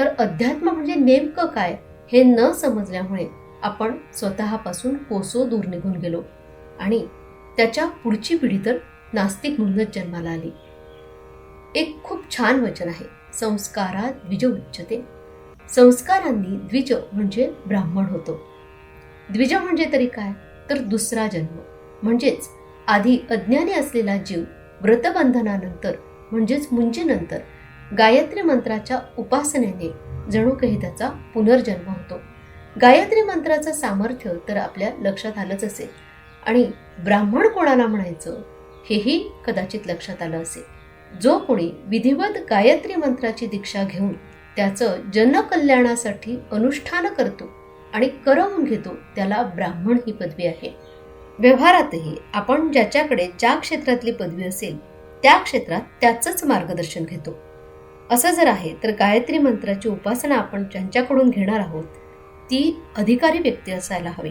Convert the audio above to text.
तर अध्यात्म म्हणजे नेमकं काय हे न समजल्यामुळे आपण स्वतःपासून कोसो दूर निघून गेलो. आणि त्याच्या पुढची पिढी तर नास्तिक म्हणूनच जन्माला आली. एक खूप छान वचन आहे. संस्कारात द्विज उच्चते. संस्कारांनी द्विज म्हणजे ब्राह्मण होतो. द्विज म्हणजे तरी काय? तर दुसरा जन्म. म्हणजेच आधी अज्ञानी असलेला जीव व्रतबंधनानंतर म्हणजेच मुंजीनंतर गायत्री मंत्राच्या उपासनेने जणू काही त्याचा पुनर्जन्म होतो. गायत्री मंत्राचं सामर्थ्य तर आपल्या लक्षात आलंच असेल. आणि ब्राह्मण कोणाला म्हणायचं हेही कदाचित लक्षात आलं असेल. जो कोणी विधिवत गायत्री मंत्राची दीक्षा घेऊन त्याचं जनकल्याणासाठी अनुष्ठान करतो आणि करवून घेतो त्याला ब्राह्मण ही पदवी आहे. व्यवहारातही आपण ज्याच्याकडे ज्या क्षेत्रातली पदवी असेल त्या क्षेत्रात त्याचंच मार्गदर्शन घेतो. असं जर आहे तर गायत्री मंत्राची उपासना आपण ज्यांच्याकडून घेणार आहोत ती अधिकारी व्यक्ती असायला हवी.